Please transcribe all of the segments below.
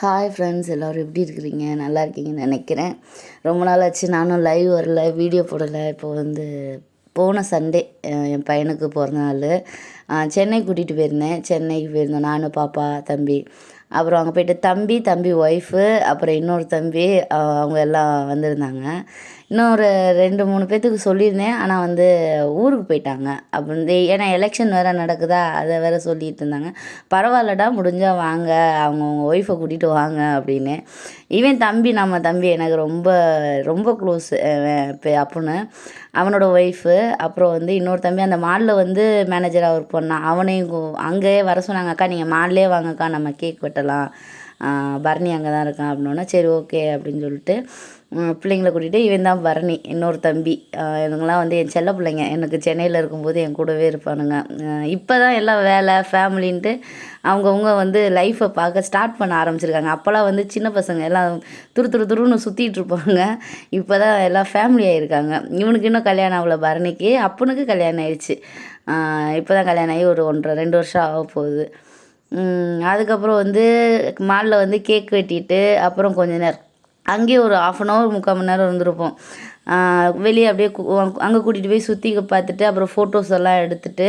Hi friends எல்லோரும் எப்படி இருக்கிறீங்க? நல்லா இருக்கீங்கன்னு நினைக்கிறேன். ரொம்ப நாள் ஆச்சு நானும் லைவ் வரல வீடியோ போடலை. இப்போ வந்து போன சண்டே என் பையனுக்கு பிறந்த நாள் சென்னை கூட்டிகிட்டு போயிருந்தேன். சென்னைக்கு போயிருந்தோம் நானும் பாப்பா தம்பி. அப்புறம் அங்கே போயிட்டு தம்பி தம்பி ஒய்ஃபு அப்புறம் இன்னொரு தம்பி அவங்க எல்லாம் வந்திருந்தாங்க. இன்னும் ஒரு ரெண்டு மூணு பேர்த்துக்கு சொல்லியிருந்தேன். ஆனால் வந்து ஊருக்கு போயிட்டாங்க. அப்போ வந்து ஏன்னா எலெக்ஷன் வேறு நடக்குதா அதை வேறு சொல்லிட்டு இருந்தாங்க. பரவாயில்லடா முடிஞ்சால் வாங்க அவங்க அவங்க ஒய்ஃபை கூட்டிகிட்டு வாங்க அப்படின்னு. ஈவன் தம்பி நம்ம தம்பி எனக்கு ரொம்ப ரொம்ப க்ளோஸ் அப்புன்னு அவனோட ஒய்ஃபு அப்புறம் வந்து இன்னொரு தம்பி அந்த மாலில் வந்து மேனேஜராக ஒர்க் பண்ணான். அவனையும் அங்கேயே வர சொன்னாங்க அக்கா நீங்கள் மால்லே வாங்கக்கா நம்ம கேக் வெட்டலாம் பரணி அங்கே தான் இருக்கான் அப்படின்னோடனே சரி ஓகே அப்படின்னு சொல்லிட்டு பிள்ளைங்களை பிள்ளைங்கள கூட்டிகிட்டு இவன் தான் பரணி இன்னொரு தம்பி. ஆஹ் இவங்கெல்லாம் வந்து என் செல்ல பிள்ளைங்க. எனக்கு சென்னையில் இருக்கும்போது என் கூடவே இருப்பானுங்க. இப்போ தான் எல்லாம் வேலை ஃபேமிலின்ட்டு அவங்கவுங்க வந்து லைஃப்பை பார்க்க ஸ்டார்ட் பண்ண ஆரம்பிச்சிருக்காங்க. அப்போல்லாம் வந்து சின்ன பசங்க எல்லாம் துரு துரு துருன்னு சுற்றிட்டு இருப்பாங்க. இப்போ தான் எல்லாம் ஃபேமிலி ஆகிருக்காங்க இவனுக்கு இன்னும் கல்யாணம் ஆகல பரணிக்கு. அப்பனுக்கு கல்யாணம் ஆயிடுச்சு. இப்போ தான் கல்யாணம் ஆகி ஒரு ஒன்றரை ரெண்டு வருஷம் ஆக போகுது அதுக்கப்புறம் வந்து மாலில் வந்து கேக் வெட்டிட்டு அப்புறம் கொஞ்ச நேரம். அங்கேயே ஒரு ஆஃப் அன் ஹவர் முக்கால் மணி நேரம் இருந்திருப்போம். வெளியே அப்படியே அங்கே கூட்டிகிட்டு போய் சுற்றி பார்த்துட்டு அப்புறம் ஃபோட்டோஸ் எல்லாம் எடுத்துட்டு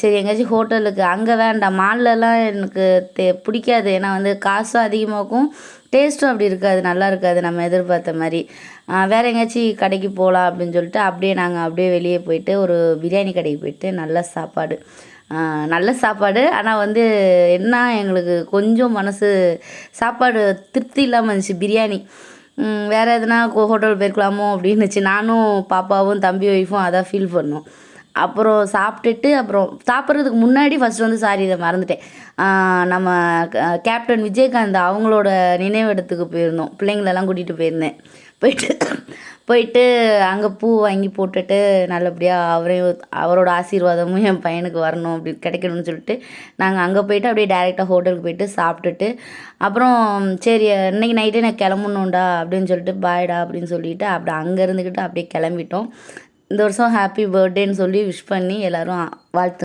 சரி எங்கேயாச்சும் ஹோட்டலுக்கு அங்கே வேண்டாம். மால்லலாம் எனக்கு தே பிடிக்காது. ஏன்னா வந்து காசும் அதிகமாகும் டேஸ்ட்டும் அப்படி இருக்காது. நல்லா இருக்காது நம்ம எதிர்பார்த்த மாதிரி. வேறு எங்கேயாச்சும் கடைக்கு போகலாம் அப்படின்னு சொல்லிட்டு அப்படியே நாங்கள் அப்படியே வெளியே போயிட்டு ஒரு பிரியாணி கடைக்கு போயிட்டு நல்ல சாப்பாடு. நல்ல சாப்பாடு. ஆனால் வந்து என்ன எங்களுக்கு கொஞ்சம் மனசு சாப்பாடு திருப்தி இல்லாமல் இருந்துச்சு பிரியாணி. வேறு வேற எதுனா ஹோட்டல் போயிருக்கலாமோ அப்படின்னுச்சு நானும் பாப்பாவும் தம்பி ஒய்ஃபும் அதான் ஃபீல் பண்ணோம். அப்புறம் சாப்பிட்டுட்டு அப்புறம் சாப்பிட்றதுக்கு முன்னாடி ஃபஸ்ட் வந்து சாரி இதை மறந்துட்டேன். நம்ம கேப்டன் விஜயகாந்த் அவங்களோட நினைவிடத்துக்கு போயிருந்தோம். பிள்ளைங்களெல்லாம் கூட்டிகிட்டு போயிருந்தேன். போயிட்டு போயிட்டு அங்கே பூ வாங்கி போட்டுட்டு நல்லபடியாக அவரையும் அவரோட ஆசீர்வாதமும் என் பையனுக்கு வரணும் அப்படி கிடைக்கணும்னு சொல்லிட்டு நாங்கள் அங்கே போயிட்டு அப்படியே டேரெக்டாக ஹோட்டலுக்கு போயிட்டு சாப்பிட்டுட்டு அப்புறம் சரி இன்னைக்கு நைட்டே நான் கிளம்பணும்டா அப்படின்னு சொல்லிட்டு பாய்டா அப்படின்னு சொல்லிட்டு அப்படியே அங்கே இருந்துக்கிட்டு அப்படியே கிளம்பிட்டோம். இந்த வருஷம் ஹாப்பி பர்த்டேன்னு சொல்லி விஷ் பண்ணி எல்லாரும் வாழ்த்து